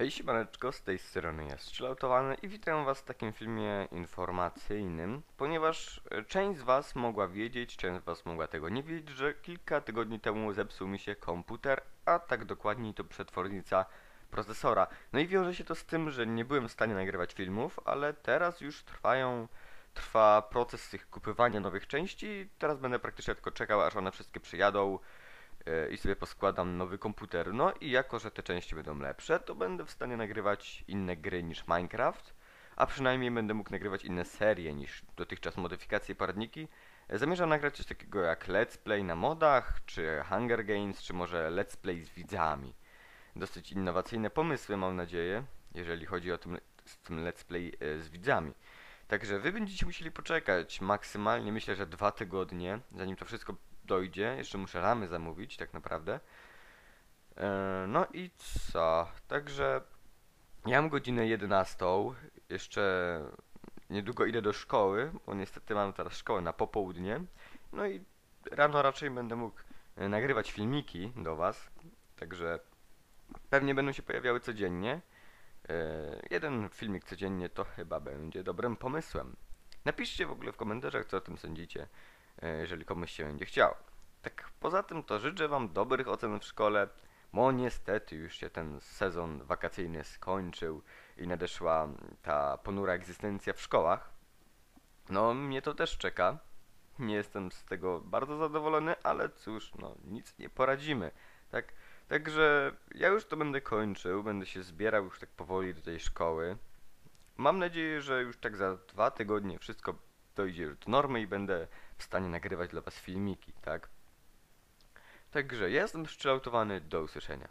Hej siemaneczko, z tej strony jest Chilloutowany i witam was w takim filmie informacyjnym, ponieważ e, część z was mogła wiedzieć, część z was mogła tego nie wiedzieć, że kilka tygodni temu zepsuł mi się komputer, a tak dokładniej to przetwornica procesora. No i wiąże się to z tym, że nie byłem w stanie nagrywać filmów, ale teraz już trwają, trwa proces tych kupywania nowych części, teraz będę praktycznie tylko czekał, aż one wszystkie przyjadą, i sobie poskładam nowy komputer. No i jako, że te części będą lepsze, to będę w stanie nagrywać inne gry niż Minecraft, a przynajmniej będę mógł nagrywać inne serie niż dotychczas modyfikacje i paradniki. E, Zamierzam nagrać coś takiego jak let's play na modach, czy Hunger Games, czy może let's play z widzami. Dosyć innowacyjne pomysły mam nadzieję, jeżeli chodzi o tym, tym let's play e, z widzami. Także wy będziecie musieli poczekać maksymalnie, myślę, że dwa tygodnie, zanim to wszystko dojdzie. Jeszcze muszę ramy zamówić, tak naprawdę. E, no i co? Także ja mam godzinę 11. Jeszcze niedługo idę do szkoły, bo niestety mam teraz szkołę na popołudnie. No i rano raczej będę mógł e, nagrywać filmiki do Was. Także pewnie będą się pojawiały codziennie. E, jeden filmik codziennie to chyba będzie dobrym pomysłem. Napiszcie w ogóle w komentarzach, co o tym sądzicie, jeżeli komuś się będzie chciało. Tak poza tym to życzę Wam dobrych ocen w szkole, bo niestety już się ten sezon wakacyjny skończył i nadeszła ta ponura egzystencja w szkołach. No, mnie to też czeka. Nie jestem z tego bardzo zadowolony, ale cóż, no nic nie poradzimy, tak? Także ja już to będę kończył, będę się zbierał już tak powoli do tej szkoły. Mam nadzieję, że już tak za dwa tygodnie wszystko dojdzie już do normy i będę w stanie nagrywać dla Was filmiki, tak? Także jestem szczelautowany, do usłyszenia.